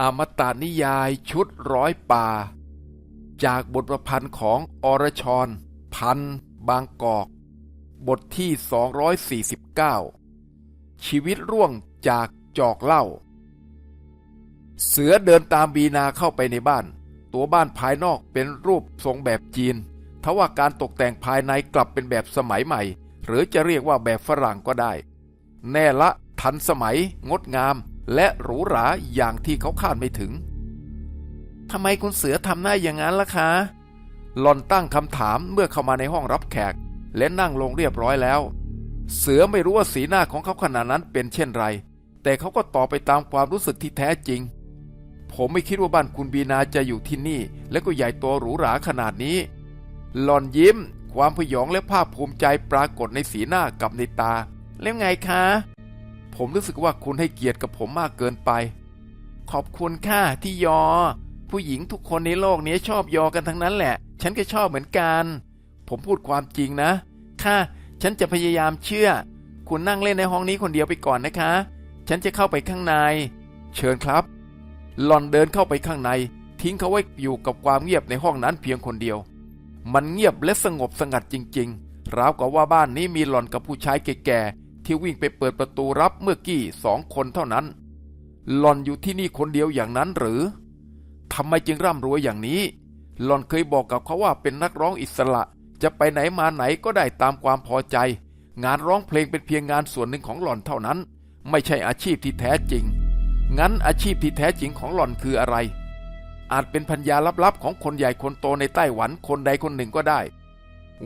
อมตะนิยายชุดร้อยป่า จากบทประพันธ์ของอรชร พัน บางกอก บทที่ 249 ชีวิตร่วงจากจอกเล้าเสือเดินตามบีนาเข้าไปในบ้าน ตัวบ้านภายนอกเป็นรูปทรงแบบจีนทว่าการตกแต่งภายในกลับเป็นแบบสมัยใหม่ หรือจะเรียกว่าแบบฝรั่งก็ได้ แน่ละทันสมัยงดงาม และหรูหราอย่างที่เขาคาดไม่ถึงทำไมคุณเสือทำหน้าอย่างนั้นล่ะคะหลอนตั้งคำถามเมื่อเข้ามาในห้องรับแขก และนั่งลงเรียบร้อยแล้ว เสือไม่รู้ว่าสีหน้าของเขาขณะนั้นเป็นเช่นไร แต่เขาก็ตอบไปตามความรู้สึกที่แท้จริง ผมไม่คิดว่าบ้านคุณบีนาจะอยู่ที่นี่ และก็ใหญ่โตหรูหราขนาดนี้ หลอนยิ้ม ความพยองและภาคภูมิใจปรากฏในสีหน้ากับในตา แล้วไงคะ ผมรู้สึกว่าคุณให้เกียรติกับผมมากเกินไป ขอบคุณค่ะที่ยอ ผู้หญิงทุกคนในโลกนี้ชอบยอกันทั้งนั้นแหละ ฉันก็ชอบเหมือนกัน ผมพูดความจริงนะ ค่ะ ฉันจะพยายามเชื่อ คุณนั่งเล่นในห้องนี้คนเดียวไปก่อนนะคะ ฉันจะเข้าไปข้างใน เชิญครับ หลอนเดินเข้าไปข้างใน ทิ้งเขาไว้อยู่กับความเงียบในห้องนั้นเพียงคนเดียว มันเงียบและสงบสงัดจริง ๆ ราวกับว่าบ้านนี้มีหลอนกับผู้ชายแก่ๆ ที่วิ่งไปเปิดประตูรับเมื่อกี้สองคนเท่านั้น หลอนอยู่ที่นี่คนเดียวอย่างนั้นหรือทำไมจึงร่ำรวยอย่างนี้ หลอนเคยบอกกับเขาว่าเป็นนักร้องอิสระ จะไปไหนมาไหนก็ได้ตามความพอใจ งานร้องเพลงเป็นเพียงงานส่วนหนึ่งของหลอนเท่านั้น ไม่ใช่อาชีพที่แท้จริง งั้นอาชีพที่แท้จริงของหลอนคืออะไร อาจเป็นพัญญาลับๆของคนใหญ่คนโตในไต้หวันคนใดคนหนึ่งก็ได้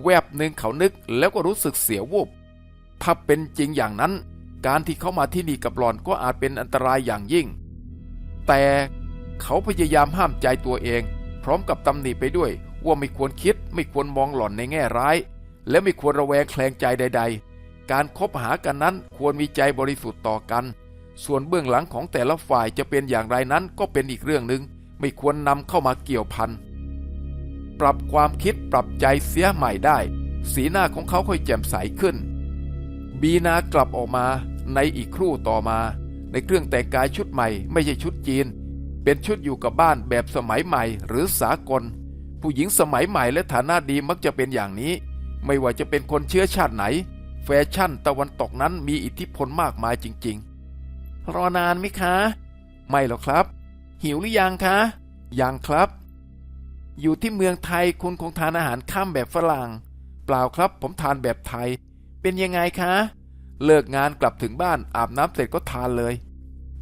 แวบหนึ่งเขานึกแล้วก็รู้สึกเสียววูบ ถ้าเป็นจริงอย่างนั้น การที่เขามาที่นี่กับหลอนก็อาจเป็นอันตรายอย่างยิ่ง แต่เขาพยายามห้ามใจตัวเอง พร้อมกับตำหนิไปด้วยว่าไม่ควรคิดไม่ควรมองหล่อนในแง่ร้าย และไม่ควรระแวงแคลงใจใด ๆ การคบหากันนั้นควรมีใจบริสุทธิ์ต่อกัน ส่วนเบื้องหลังของแต่ละฝ่ายจะเป็นอย่างไรนั้นก็เป็นอีกเรื่องหนึ่งไม่ควรนำเข้ามาเกี่ยวพันปรับความคิดปรับใจเสียใหม่ได้ สีหน้าของเขาค่อยแจ่มใสขึ้น บีนากลับออกมาในอีกครู่ต่อมา ในเครื่องแต่งกายชุดใหม่ไม่ใช่ชุดจีน เป็นชุดอยู่กับบ้านแบบสมัยใหม่หรือสากล ผู้หญิงสมัยใหม่และฐานะดีมักจะเป็นอย่างนี้ ไม่ว่าจะเป็นคนเชื้อชาติไหน แฟชั่นตะวันตกนั้นมีอิทธิพลมากมายจริง ๆ รอนานไหมคะ ไม่หรอกครับ หิวหรือยังคะ ยังครับ อยู่ที่เมืองไทยคุณคงทานอาหารข้ามแบบฝรั่ง เปล่าครับผมทานแบบไทย เป็นยังไงคะ เลิกงานกลับถึงบ้านอาบน้ำเสร็จก็ทานเลย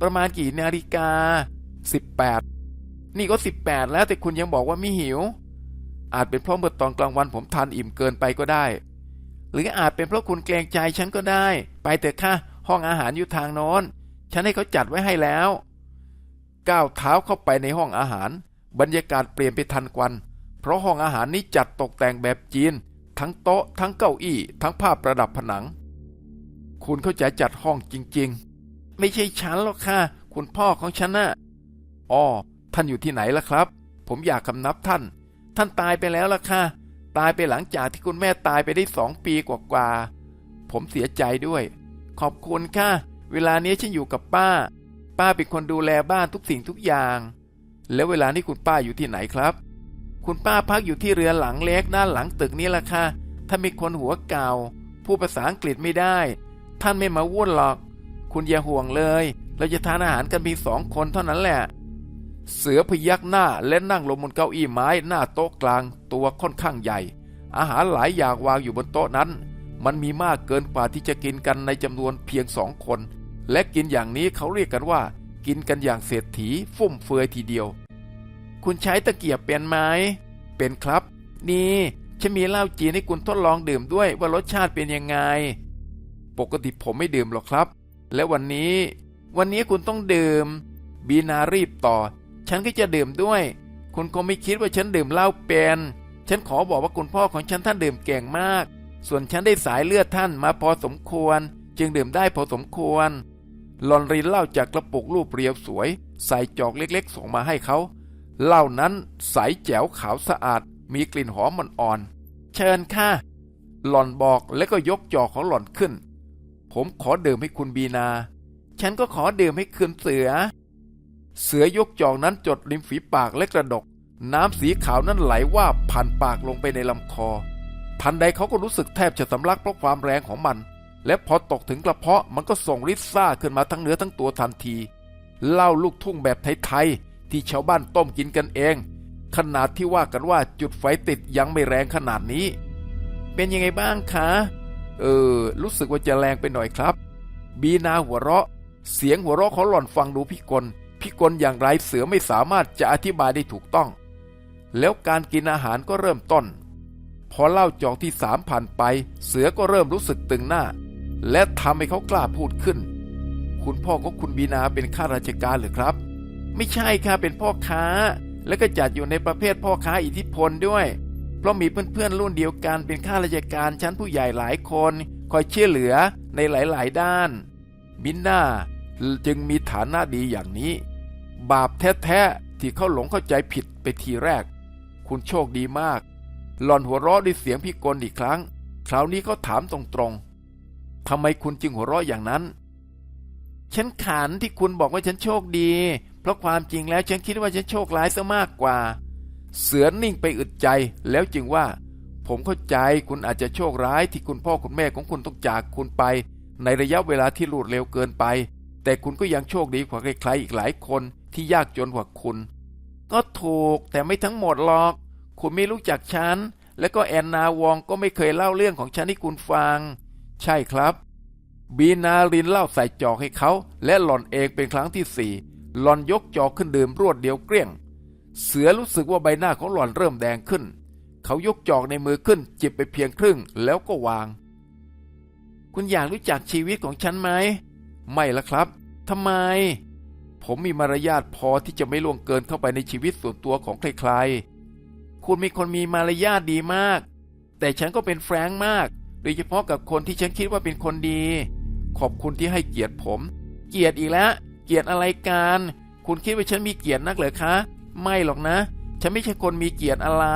ประมาณกี่นาฬิกา 18 นี่ก็ 18 แล้วแต่คุณยังบอกว่าไม่หิว อาจเป็นเพราะเมื่อตอนกลางวันผมทานอิ่มเกินไปก็ได้ หรืออาจเป็นเพราะคุณเกรงใจฉันก็ได้ ไปเถอะค่ะ ห้องอาหารอยู่ทางโน้น ฉันให้เขาจัดไว้ให้แล้ว ก้าวเท้าเข้าไปในห้องอาหาร บรรยากาศเปลี่ยนไปทันควัน เพราะห้องอาหารนี้จัดตกแต่งแบบจีน ทั้งโต๊ะ ทั้งเก้าอี้ทั้งภาพประดับผนัง คุณเข้าใจจัดห้องจริงๆ ไม่ใช่ฉันหรอกค่ะ คุณพ่อของฉันน่ะอ๋อท่านอยู่ที่ไหนล่ะครับ ผมอยากคำนับท่าน ท่านตายไปแล้วล่ะค่ะ ตายไปหลังจากที่คุณแม่ตายไปได้สองปีกว่าๆผมเสียใจด้วย ขอบคุณค่ะ เวลานี้ฉันอยู่กับป้า ป้าเป็นคนดูแลบ้านทุกสิ่งทุกอย่าง แล้วเวลานี้คุณป้าอยู่ที่ไหนครับ คุณป้าพักอยู่ที่เรือหลังเล็กด้านหลังตึกนี้ล่ะค่ะ ถ้ามีคนหัวเก่าผู้ภาษาอังกฤษไม่ได้ ท่านไม่มาวุ่นหรอก คุณอย่าห่วงเลย เราจะทานอาหารกันมีสองคนเท่านั้นแหละ เสือพยักหน้าและนั่งลงบนเก้าอี้ไม้หน้าโต๊ะกลางตัวค่อนข้างใหญ่ อาหารหลายอย่างวางอยู่บนโต๊ะนั้น มันมีมากเกินกว่าที่จะกินกันในจำนวนเพียงสองคน และกินอย่างนี้เขาเรียกกันว่า กินกันอย่างเศรษฐีฟุ่มเฟือยทีเดียว คุณใช้ตะเกียบเป็นไหมเป็นครับ นี่ฉันมีเหล้าจีนให้คุณทดลองดื่มด้วยว่ารสชาติเป็นยังไง ปกติผมไม่ดื่มหรอกครับ และวันนี้ วันนี้คุณต้องดื่ม บีนารีบต่อ ฉันก็จะดื่มด้วย คุณคงไม่คิดว่าฉันดื่มเหล้าเป็น ฉันขอบอกว่าคุณพ่อของฉันท่านดื่มเก่งมาก ส่วนฉันได้สายเลือดท่านมาพอสมควร จึงดื่มได้พอสมควรหลอนรินเหล้าจากกระปุกรูปเรียวสวย ใส่จอกเล็กๆ ส่งมาให้เขา เหล้านั้นใสแจ๋วขาวสะอาด มีกลิ่นหอมอ่อนๆเชิญค่ะ หล่อนบอกแล้วก็ยกจอกของหล่อนขึ้น ผมขอดื่มให้คุณบีนา ฉันก็ขอดื่มให้คืนเสือ เสือยกจอกนั้นจดริมฝีปากและกระดก น้ำสีขาวนั้นไหลว่าผ่านปากลงไปในลำคอ ทันใดเขาก็รู้สึกแทบจะสำลักเพราะความแรงของมัน และพอตกถึงกระเพาะมันก็ส่งฤทธิ์ซ่าขึ้นมาทั้งเนื้อทั้งตัวทันทีเหล้าลูกทุ่งแบบไทยๆ ที่ชาวบ้านต้มกินกันเอง ขนาดที่ว่ากันว่าจุดไฟติดยังไม่แรงขนาดนี้ เป็นยังไงบ้างคะ เออ รู้สึกว่าจะแรงไปหน่อยครับ บีนาหัวเราะ เสียงหัวเราะของหล่อนฟังดูพิกลพิกลอย่างไรเสือไม่สามารถจะอธิบายได้ถูกต้อง แล้วการกินอาหารก็เริ่มต้น พอเล่าจอกที่สามผ่านไป เสือก็เริ่มรู้สึกตึงหน้า และทำให้เขากล้าพูดขึ้น คุณพ่อของคุณบีนาเป็นข้าราชการหรือครับ ไม่ใช่ค่ะเป็นพ่อค้า และก็จัดอยู่ในประเภทพ่อค้าอิทธิพลด้วย เพราะมีเพื่อนๆรุ่นเดียวกันเป็นข้าราชการชั้นผู้ใหญ่หลายคน คอยช่วยเหลือในหลายๆ ด้านบินนาจึงมีฐานะดีอย่างนี้ บาปแท้ๆที่เขาหลงเข้าใจผิดไปทีแรก คุณโชคดีมาก หล่อนหัวเราะด้วยเสียงพิกลอีกครั้ง คราวนี้เขาถามตรงๆทำไมคุณจึงหัวเราะอย่างนั้นฉันขันที่คุณบอกว่าฉันโชคดี เพราะความจริงแล้วฉันคิดว่าฉันโชคร้ายซะมากกว่า เสือนิ่งไปอึดใจแล้วจึงว่า ผมเข้าใจคุณอาจจะโชคร้ายที่คุณพ่อคุณแม่ของคุณต้องจากคุณไป ในระยะเวลาที่รวดเร็วเกินไป แต่คุณก็ยังโชคดีกว่าใครๆอีกหลายคนที่ยากจนกว่าคุณ ก็ถูกแต่ไม่ทั้งหมดหรอก คุณไม่รู้จักฉันและก็แอนนาวองก็ไม่เคยเล่าเรื่องของฉันให้คุณฟัง ใช่ครับ บีนารินเล่าใส่จอกให้เขา และหล่อนเองเป็นครั้งที่สี่ หลอนยกจอกขึ้นดื่มรวดเดียวเกลี้ยง เสือรู้สึกว่าใบหน้าของหล่อนเริ่มแดงขึ้น เขายกจอกในมือขึ้น จิบไปเพียงครึ่งแล้วก็วาง คุณอยากรู้จักชีวิตของฉันไหม ไม่ละครับทำไม ผมมีมารยาทพอที่จะไม่ล่วงเกินเข้าไปในชีวิตส่วนตัวของใครๆ คุณเป็นคนมีมารยาทดีมาก แต่ฉันก็เป็นแฟรงค์มาก โดยเฉพาะกับคนที่ฉันคิดว่าเป็นคนดี ขอบคุณที่ให้เกียรติผม เกียรติอีกแล้ว เกียรติอะไรกัน คุณคิดว่าฉันมีเกียรตินักเหรอคะ ไม่หรอกนะ ฉันไม่ใช่คนมีเกียรติอะไร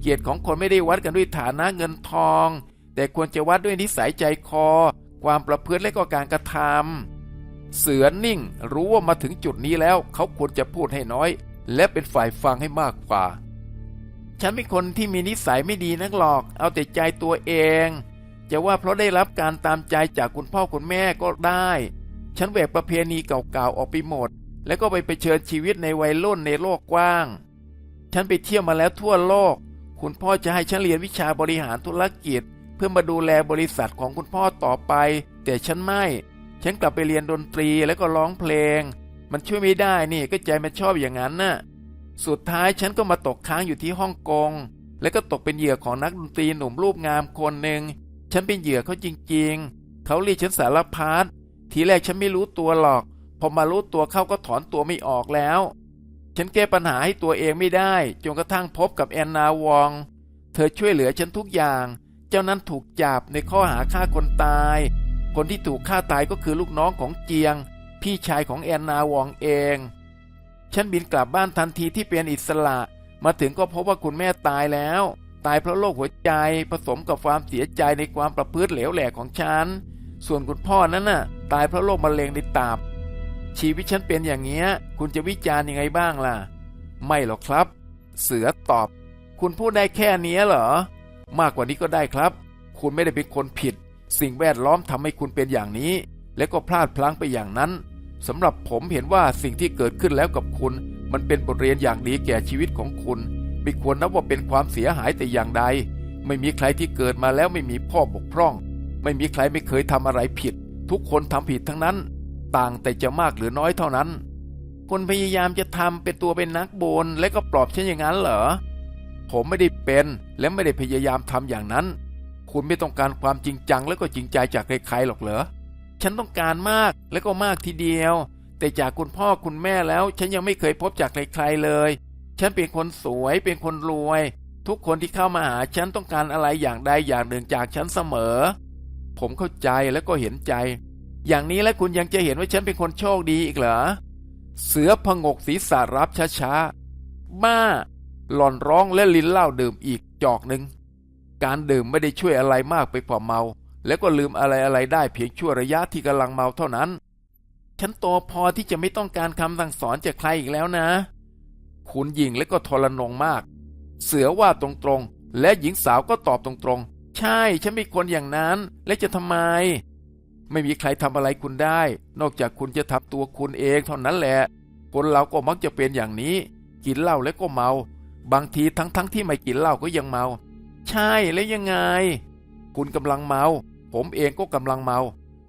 เกียรติของคนไม่ได้วัดกันด้วยฐานะเงินทอง แต่ควรจะวัดด้วยนิสัยใจคอ ความประพฤติและก็การกระทำเสือนิ่ง รู้ว่ามาถึงจุดนี้แล้วเขาควรจะพูดให้น้อย และเป็นฝ่ายฟังให้มากกว่า ฉันเป็นคนที่มีนิสัยไม่ดีนักหรอก เอาแต่ใจตัวเอง จะว่าเพราะได้รับการตามใจจากคุณพ่อคุณแม่ก็ได้ ฉันแหวกประเพณีเก่าๆออกไปหมด แล้วก็ไปไปเชิญชีวิตในวัยรุ่นในโลกกว้าง ฉันไปเที่ยวมาแล้วทั่วโลก คุณพ่อจะให้ฉันเรียนวิชาบริหารธุรกิจ เพื่อมาดูแลบริษัทของคุณพ่อต่อไป แต่ฉันไม่ ฉันกลับไปเรียนดนตรีแล้วก็ร้องเพลง มันช่วยไม่ได้นี่ก็ใจมันชอบอย่างนั้นน่ะ สุดท้ายฉันก็มาตกค้างอยู่ที่ฮ่องกง แล้วก็ตกเป็นเหยื่อของนักดนตรีหนุ่มรูปงามคนหนึ่ง ฉันเป็นเหยื่อเขาจริงๆ เขาเรียกฉันสารพัด ทีแรกฉันไม่รู้ตัวหรอก พอมารู้ตัวเข้าก็ถอนตัวไม่ออกแล้ว ฉันแก้ปัญหาให้ตัวเองไม่ได้ จนกระทั่งพบกับแอนนาวอง เธอช่วยเหลือฉันทุกอย่าง เจ้านั้นถูกจับในข้อหาฆ่าคนตาย คนที่ถูกฆ่าตายก็คือลูกน้องของเจียง พี่ชายของแอนนาวองเอง ฉันบินกลับบ้านทันทีที่เป็นอิสระ มาถึงก็พบว่าคุณแม่ตายแล้ว ตายเพราะโรคหัวใจผสมกับความเสียใจในความประพฤติเหลวแหลกของฉัน ส่วนคุณพ่อนั้นน่ะ ตายเพราะโรคมะเร็งในตับชีวิตฉันเป็นอย่างเงี้ย คุณจะวิจารณ์ยังไงบ้างล่ะ ไม่หรอกครับ เสือตอบ คุณพูดได้แค่นี้เหรอ มากกว่านี้ก็ได้ครับ คุณไม่ได้เป็นคนผิด สิ่งแวดล้อมทำให้คุณเป็นอย่างนี้ และก็พลาดพลั้งไปอย่างนั้นสำหรับผมเห็นว่าสิ่งที่เกิดขึ้นแล้วกับคุณ มันเป็นบทเรียนอย่างดีแก่ชีวิตของคุณ ไม่ควรนับว่าเป็นความเสียหายแต่อย่างใด ไม่มีใครที่เกิดมาแล้วไม่มีพ่อบกพร่อง ไม่มีใครไม่เคยทำอะไรผิด ทุกคนทำผิดทั้งนั้น ต่างแต่จะมากหรือน้อยเท่านั้น คนพยายามจะทำเป็นตัวเป็นนักบนและก็ปลอบฉันอย่างนั้นเหรอ ผมไม่ได้เป็นและไม่ได้พยายามทำอย่างนั้น คุณไม่ต้องการความจริงจังและก็จริงใจจากใครๆหรอกเหรอ ฉันต้องการมากและก็มากทีเดียว แต่จากคุณพ่อคุณแม่แล้ว ฉันยังไม่เคยพบจากใครๆเลย ฉันเป็นคนสวยเป็นคนรวยทุกคนที่เข้ามาหาฉันต้องการอะไรอย่างใดอย่างหนึ่งจากฉันเสมอ ผมเข้าใจและก็เห็นใจ อย่างนี้แล้วคุณยังจะเห็นว่าฉันเป็นคนโชคดีอีกเหรอ เสือพงกศีรษะรับช้าๆบ้า หล่อนร้องและลิ้นเหล้าดื่มอีกจอกหนึ่ง การดื่มไม่ได้ช่วยอะไรมากไปกว่าเมา แล้วก็ลืมอะไรอะไรๆได้เพียงชั่วระยะที่กำลังเมาเท่านั้น ฉันโตพอที่จะไม่ต้องการคำสั่งสอนจากใครอีกแล้วนะ คุณหญิงและก็ทรนงมาก เสือว่าตรงๆและหญิงสาวก็ตอบตรงๆ ใช่ ฉันเป็นคนอย่างนั้น และจะทำไม ไม่มีใครทำอะไรคุณได้ นอกจากคุณจะทำตัวคุณเองเท่านั้นแหละ คนเราก็มักจะเป็นอย่างนี้ กินเหล้าแล้วก็เมา บางทีทั้งๆทที่ไม่กินเหล้าก็ยังเมา ใช่แล้วยังไง คุณกำลังเมา ผมเองก็กำลังเมา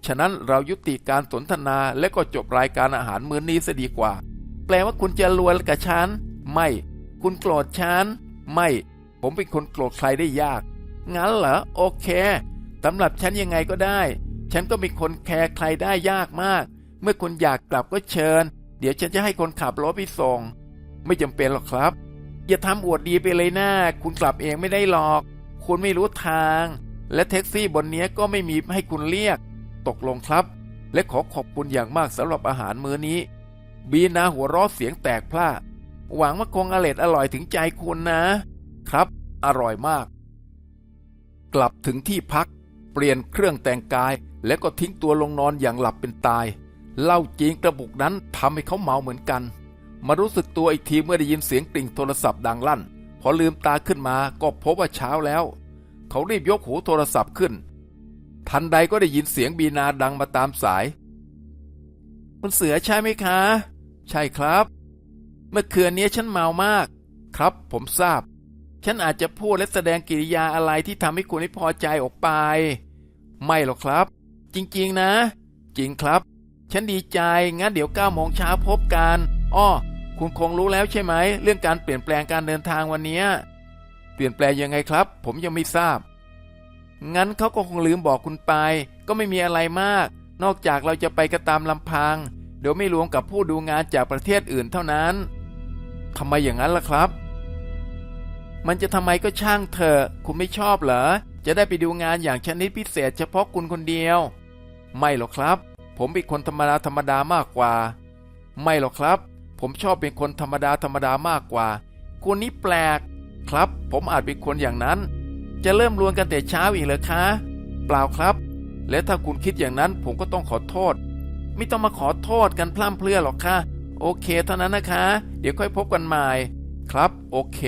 ฉะนั้นเรายุติการสนทนาและก็จบรายการอาหารมื้อนี้ซะดีกว่า แปลว่าคุณจะลวนกับฉัน ไม่ คุณโกรธฉัน ไม่ ผมเป็นคนโกรธใครได้ยาก งั้นเหรอโอเคสำหรับฉันยังไงก็ได้ ฉันก็เป็นคนแคร์ใครได้ยากมาก เมื่อคุณอยากกลับก็เชิญ เดี๋ยวฉันจะให้คนขับรถไปส่ง ไม่จำเป็นหรอกครับ อย่าทำอวดดีไปเลยนะคุณกลับเองไม่ได้หรอก คุณไม่รู้ทาง และแท็กซี่บนเนี้ยก็ไม่มีให้คุณเรียก ตกลงครับ และขอขอบคุณอย่างมากสำหรับอาหารมื้อนี้ บีนาหัวเราะเสียงแตกพล่าหวังว่าคงอร่อยอร่อยถึงใจคุณนะ ครับ อร่อยมาก กลับถึงที่พัก เปลี่ยนเครื่องแต่งกาย แล้วก็ทิ้งตัวลงนอนอย่างหลับเป็นตายเหล้าจีนกระปุกนั้นทำให้เขาเมาเหมือนกัน มารู้สึกตัวอีกทีเมื่อได้ยินเสียงกริ่งโทรศัพท์ดังลั่น พอลืมตาขึ้นมาก็พบว่าเช้าแล้ว เขารีบยกหูโทรศัพท์ขึ้น ทันใดก็ได้ยินเสียงบีนาดังมาตามสาย คุณเสือใช่ไหมคะ ใช่ครับ เมื่อคืนนี้ฉันเมามาก ครับผมทราบ ฉันอาจจะพูดและแสดงกิริยาอะไรที่ทำให้คุณไม่พอใจออกไป ไม่หรอกครับ จริงๆนะ จริงครับ ฉันดีใจ งั้นเดี๋ยวเก้าโมงเช้าพบกันอ้อคุณคงรู้แล้วใช่ไหม เรื่องการเปลี่ยนแปลงการเดินทางวันนี้ เปลี่ยนแปลงยังไงครับ ผมยังไม่ทราบ งั้นเขาก็คงลืมบอกคุณไป ก็ไม่มีอะไรมาก นอกจากเราจะไปกระตามลำพัง เดี๋ยวไม่รวมกับผู้ดูงานจากประเทศอื่นเท่านั้นทำไมอย่างนั้นล่ะครับ มันจะทำไมก็ช่างเถอะคุณไม่ชอบเหรอ จะได้ไปดูงานอย่างชนิดพิเศษเฉพาะคุณคนเดียว ไม่หรอกครับ ผมเป็นคนธรรมดาธรรมดามากกว่า ไม่หรอกครับ ผมชอบเป็นคนธรรมดาธรรมดามากกว่า คุณนี่แปลก ครับ ผมอาจเป็นคนอย่างนั้น จะเริ่มลวนกันแต่เช้าอีกเหรอคะ เปล่าครับ และถ้าคุณคิดอย่างนั้นผมก็ต้องขอโทษ ไม่ต้องมาขอโทษกันพร่ำเพรื่อหรอกค่ะ โอเคเท่านั้นนะคะ เดี๋ยวค่อยพบกันใหม่ ครับ โอเค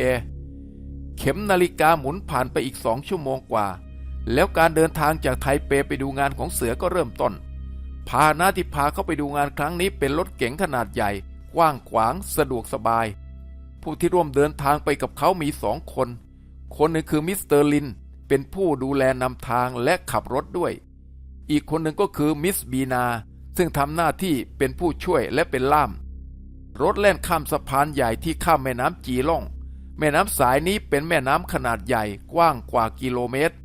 เข็มนาฬิกาหมุนผ่านไปอีกสองชั่วโมงกว่า แล้วการเดินทางจากไทเปไปดูงานของเสือก็เริ่มต้น พาหน้าที่พาเข้าไปดูงานครั้งนี้เป็นรถเก๋งขนาดใหญ่ กว้างขวาง สะดวกสบาย ผู้ที่ร่วมเดินทางไปกับเขามีสองคน คนหนึ่งคือมิสเตอร์ลิน เป็นผู้ดูแลนำทางและขับรถด้วย อีกคนหนึ่งก็คือมิสบีนา ซึ่งทำหน้าที่เป็นผู้ช่วยและเป็นล่าม รถแล่นข้ามสะพานใหญ่ที่ข้ามแม่น้ำจีล่อง แม่น้ำสายนี้เป็นแม่น้ำขนาดใหญ่กว้างกว่ากิโลเมตร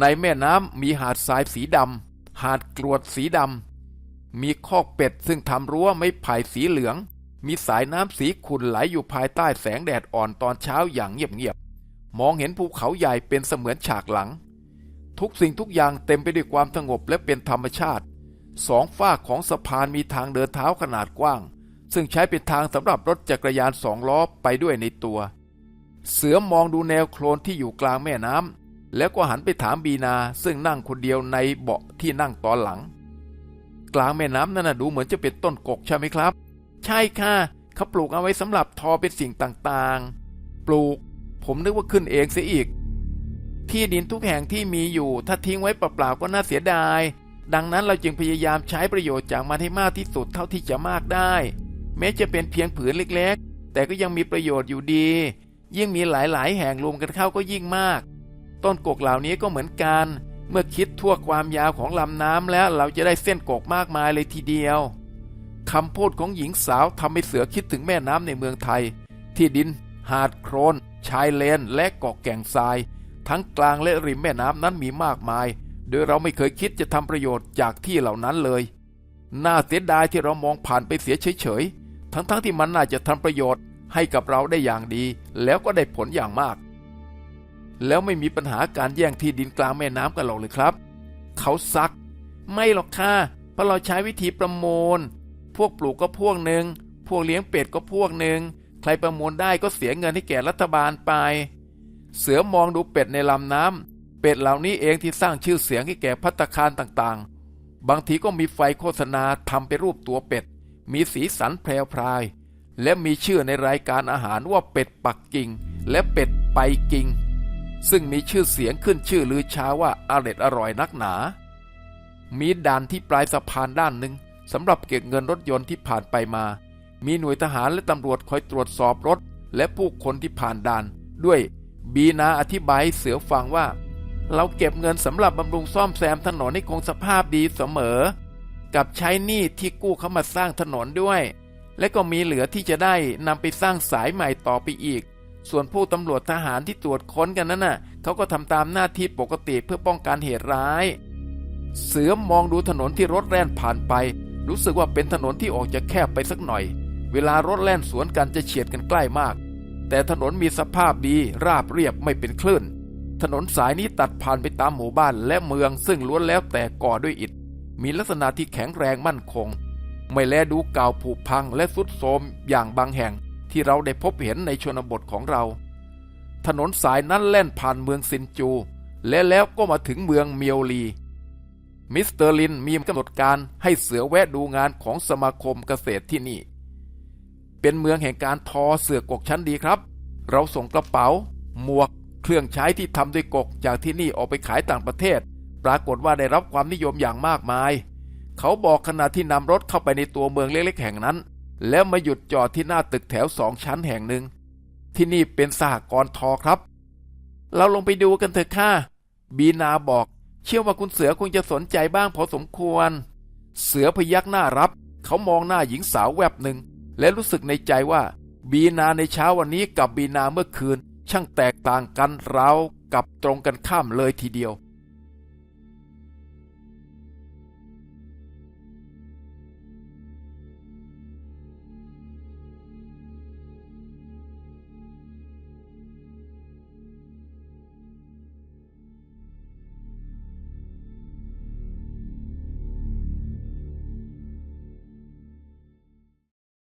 ในแม่น้ำมีหาดทรายสีดำหาดกรวดสีดำมีคอกเป็ดซึ่งทำรั้วไม้ไผ่สีเหลือง มีสายน้ำสีขุ่นไหลอยู่ภายใต้แสงแดดอ่อนตอนเช้าอย่างเงียบๆมองเห็นภูเขาใหญ่เป็นเสมือนฉากหลัง ทุกสิ่งทุกอย่างเต็มไปด้วยความสงบและเป็นธรรมชาติสองฝ้าของสะพานมีทางเดินเท้าขนาดกว้าง ซึ่งใช้เป็นทางสำหรับรถจักรยานสองล้อไปด้วยในตัว เสือมองดูแนวโคลนที่อยู่กลางแม่น้ำแล้วก็หันไปถามบีนาซึ่งนั่งคนเดียวในเบาะที่นั่งตอนหลัง กลางแม่น้ำนั่นนะดูเหมือนจะเป็นต้นกกใช่ไหมครับ ใช่ค่ะเขาปลูกเอาไว้สำหรับทอเป็นสิ่งต่างๆ ปลูก ผมนึกว่าขึ้นเองเสียอีก ที่ดินทุกแห่งที่มีอยู่ถ้าทิ้งไว้เปล่าๆก็น่าเสียดายดังนั้นเราจึงพยายามใช้ประโยชน์จากมันให้มากที่สุดเท่าที่จะมากได้ แม้จะเป็นเพียงผืนเล็กๆ แต่ก็ยังมีประโยชน์อยู่ดี ยิ่งมีหลายๆ แห่งรวมกันเข้าก็ยิ่งมาก ต้นกกเหล่านี้ก็เหมือนกัน เมื่อคิดทั่วความยาวของลำน้ำแล้วเราจะได้เส้นกกมากมายเลยทีเดียวคำพูดของหญิงสาวทำให้เสือคิดถึงแม่น้ำในเมืองไทย ที่ดิน หาดโครน ชายเลน และเกาะแก่งทราย ทั้งกลางและริมแม่น้ำนั้นมีมากมาย โดยเราไม่เคยคิดจะทำประโยชน์จากที่เหล่านั้นเลย น่าเสียดายที่เรามองผ่านไปเสียเฉยๆ ทั้งๆทที่มันน่าจะทำประโยชน์ให้กับเราได้อย่างดี แล้วก็ได้ผลอย่างมาก แล้วไม่มีปัญหาการแย่งที่ดินกลางแม่น้ำกันหรอกเลยครับ เขาซัก ไม่หรอกค่ะเพราะเราใช้วิธีประมูล พวกปลูกก็พวกหนึ่งพวกเลี้ยงเป็ดก็พวกหนึ่งใครประมูลได้ก็เสียเงินให้แก่รัฐบาลไป เสือมองดูเป็ดในลำน้ำเป็ดเหล่านี้เองที่สร้างชื่อเสียงให้แก่พัตตาคารต่างๆ บางทีก็มีไฟโฆษณาทำเป็นรูปตัวเป็ด มีสีสันแพรวพราย และมีชื่อในรายการอาหารว่าเป็ดปักกิ่ง และเป็ดไปกิ่ง ซึ่งมีชื่อเสียงขึ้นชื่อลือชาว่าอร่อยอร่อยนักหนา มีด่านที่ปลายสะพานด้านหนึ่งสำหรับเก็บเงินรถยนต์ที่ผ่านไปมา มีหน่วยทหารและตำรวจคอยตรวจสอบรถ และผู้คนที่ผ่านด่าน ด้วยบีนาอธิบายเสือฟังว่า เราเก็บเงินสำหรับบำรุงซ่อมแซมถนนให้คงสภาพดีเสมอ กับใช้หนี้ที่กู้เขามาสร้างถนนด้วย และก็มีเหลือที่จะได้นำไปสร้างสายใหม่ต่อไปอีก ส่วนผู้ตำรวจทหารที่ตรวจค้นกันนั้นน่ะเขาก็ทำตามหน้าที่ปกติเพื่อป้องกันเหตุร้าย เสือมองดูถนนที่รถแล่นผ่านไป รู้สึกว่าเป็นถนนที่ออกจะแคบไปสักหน่อย เวลารถแล่นสวนกันจะเฉียดกันใกล้มาก แต่ถนนมีสภาพดีราบเรียบไม่เป็นคลื่นถนนสายนี้ตัดผ่านไปตามหมู่บ้านและเมืองซึ่งล้วนแล้วแต่ก่อด้วยอิฐ มีลักษณะที่แข็งแรงมั่นคง ไม่แลดูเก่าผุพังและสุดโทรมอย่างบางแห่งที่เราได้พบเห็นในชนบทของเรา ถนนสายนั้นแล่นผ่านเมืองซินจู และแล้วก็มาถึงเมืองเมียวลี มิสเตอร์ลินมีกำหนดการให้เสือแวะดูงานของสมาคมเกษตรที่นี่ เป็นเมืองแห่งการทอเสือกกชั้นดีครับ เราส่งกระเป๋า หมวก เครื่องใช้ที่ทำด้วยกกจากที่นี่ออกไปขายต่างประเทศ ปรากฏว่าได้รับความนิยมอย่างมากมาย เขาบอกขณะที่นำรถเข้าไปในตัวเมืองเล็กๆแห่งนั้น แล้วมาหยุดจอดที่หน้าตึกแถวสองชั้นแห่งหนึ่ง ที่นี่เป็นสหกรณ์ทอครับ เราลงไปดูกันเถอะค่ะ บีนาบอก เชื่อว่าคุณเสือคงจะสนใจบ้างพอสมควร เสือพยักหน้ารับ เขามองหน้าหญิงสาวแวบหนึ่ง และรู้สึกในใจว่า บีนาในเช้าวันนี้กับบีนาเมื่อคืน ช่างแตกต่างกันราวกับตรงกันข้ามเลยทีเดียว